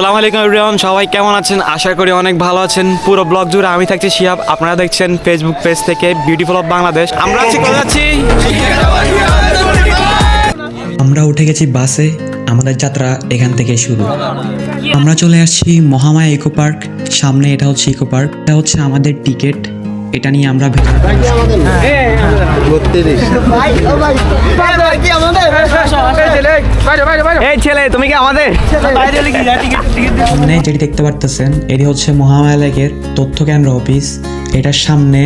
আসসালামু আলাইকুম এভরিওয়ান সবাই কেমন আছেন? আশা করি অনেক ভালো আছেন। পুরো ব্লগ জুড়ে আমি থাকছি শিহাব। আপনারা দেখছেন ফেসবুক পেজ থেকে বিউটিফুল অফ বাংলাদেশ আমরা আছি কোথায় যাচ্ছি? আমরা উঠে গেছি বাসে। আমাদের যাত্রা এখান থেকে শুরু। আমরা চলে আসছি মহামায়া ইকো পার্ক সামনে এটা হচ্ছে ইকো পার্ক এটা হচ্ছে আমাদের টিকিট এটা নিয়ে আমরা ভেতরে এই ছেলে, তুমি কি আমাদের? যেটি দেখতে পারতেছেন, এটি হচ্ছে মহামায়ালেকের তথ্য কেন্দ্র অফিস। এটার সামনে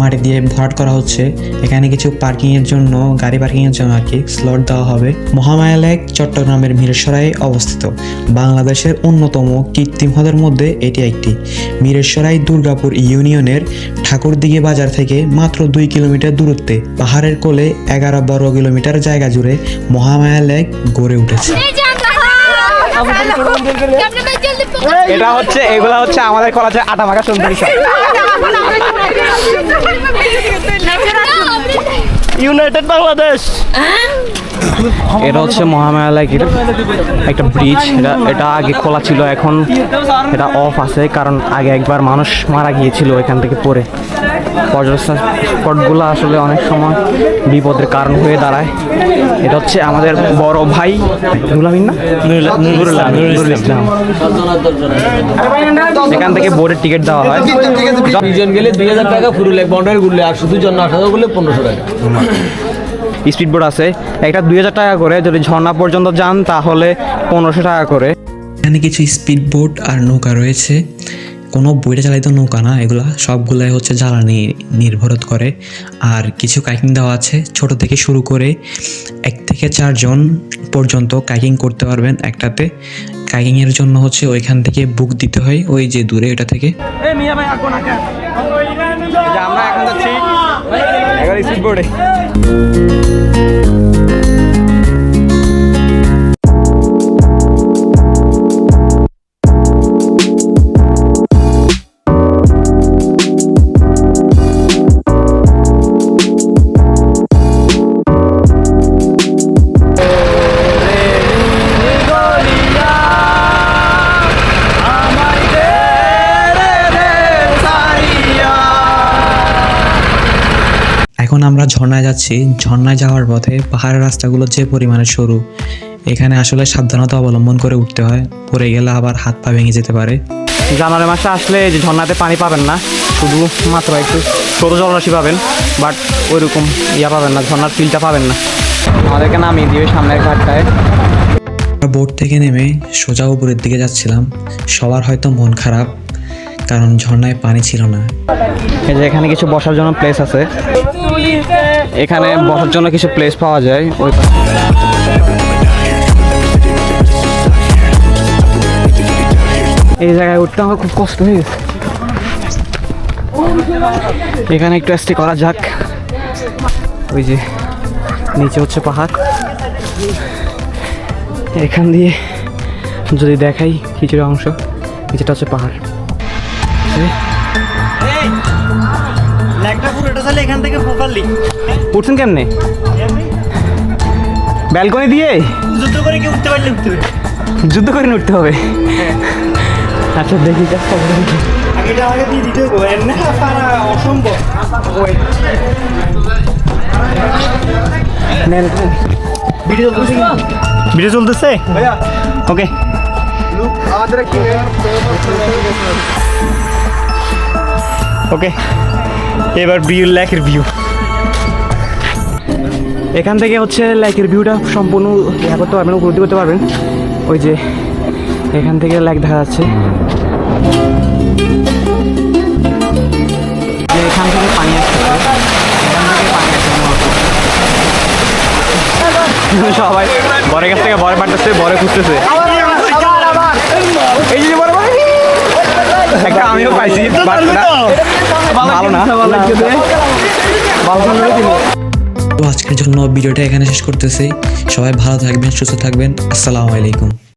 মাটি দিয়ে ভরাট করা হচ্ছে। এখানে কিছু পার্কিং এর জন্য, গাড়ি পার্কিং এর জন্য আর কি স্লট দেওয়া হবে। মহামায়া চট্টগ্রামের মিরসরাই অবস্থিত। বাংলাদেশের অন্যতম কৃত্রিম হ্রদের মধ্যে এটি একটি। মিরেশ্বরাই দুর্গাপুর ইউনিয়নের ঠাকুরদিঘি বাজার থেকে মাত্র দুই কিলোমিটার দূরত্বে পাহাড়ের কোলে এগারো বর্গ কিলোমিটার জায়গা জুড়ে মহামায়া লেক গড়ে উঠেছে। এটা হচ্ছে এগুলা হচ্ছে আমাদের কলেজে আটা মাখা সুন্দরী ইউনাইটেড বাংলাদেশ এটা হচ্ছে মহামায়া লেকের একটা ব্রিজ এটা এটা আগে খোলা ছিল এখন এটা অফ আছে কারণ আগে একবার মানুষ মারা গিয়েছিল এখান থেকে পড়ে। পর্যটন স্পটগুলো আসলে অনেক সময় বিপদের কারণ হয়ে দাঁড়ায়। এটা হচ্ছে আমাদের বড় ভাই না? ইসলাম এখান থেকে বোর্ডের টিকিট দেওয়া হয়। দুইজন গেলে দুই হাজার টাকা পুরো লেক বাউন্ডারি ঘুরলে আর শুধু জন্য হাজার করলে পনেরোশো টাকা। স্পিড বোর্ড আছে। একটা দুই হাজার টাকা করে। যদি ঝর্ণা পর্যন্ত যান তাহলে পনেরোশো টাকা করে। এখানে কিছু স্পিড বোট আর নৌকা রয়েছে। কোনো বইটা চালিত নৌকা না এগুলা সবগুলাই হচ্ছে জ্বালানি নির্ভরত করে। আর কিছু কাইকিং দেওয়া আছে ছোট থেকে শুরু করে এক থেকে চারজন পর্যন্ত কাইকিং করতে পারবেন একটাতে। কাইকিংয়ের জন্য হচ্ছে ওইখান থেকে বুক দিতে হয় ওই যে দূরে এটা থেকে। আমরা এখন যাচ্ছি। É isso é এখন আমরা ঝর্ণায় যাচ্ছি। ঝর্ণায় যাওয়ার পথে পাহাড়ের রাস্তাগুলো যে পরিমাণে সরু এখানে আসলে সাবধানতা অবলম্বন করে উঠতে হয়। পড়ে গেলে আবার হাত পা ভেঙে যেতে পারে। জানুয়ারি মাসে আসলে যে ঝর্ণাতে পানি পাবেন না শুধু মাত্র একটু ছোট জলরাশি পাবেন বাট ওইরকম ইয়া পাবেন না ঝর্ণার ফিলটা পাবেন না। আমাদেরকে নামিয়ে দিবে সামনের ঘাটটায়। বোট থেকে নেমে সোজা উপরের দিকে যাচ্ছিলাম। সবার হয়তো মন খারাপ। কারণ ঝর্ণায় পানি ছিল না। এই যে এখানে কিছু বসার জন্য প্লেস আছে। এখানে বসার জন্য কিছু প্লেস পাওয়া যায়। ওই এই জায়গায় উঠতে আমার খুব কষ্ট হয়ে গেছে। এখানে একটু স্টে করা যাক। ওই যে নিচে হচ্ছে পাহাড়। এখান দিয়ে যদি দেখাই কিছুটা অংশ কিছুটা হচ্ছে পাহাড়। উঠছেন কেমনে? ব্যালকনি দিয়ে? যুদ্ধ করে কি উঠতে পারলে উঠতে যুদ্ধ করে উঠতে হবে। আচ্ছা দেখি চেষ্টা করে দেখি নেন, নেন। ভিডিও চলতেছে ওকে। ওকে এবার ভিউ লেকের ভিউ এখান থেকে হচ্ছে লেকের ভিউটা সম্পূর্ণ ইয়া করতে পারবেন উপলব্ধি করতে পারবেন। ওই যে এখান থেকে লেক দেখা যাচ্ছে। এখান থেকে পানি আসছে। এখান থেকে পানি আসছে। সবাই বরের কাছ থেকে বরে পাঠতেছে বরে খুঁজতেছে। এই যে একটা আমিও পাইছি ভালো না। তো আজকের জন্য ভিডিওটা এখানে শেষ করতেছি। সবাই ভালো থাকবেন সুস্থ থাকবেন। আসসালামু আলাইকুম।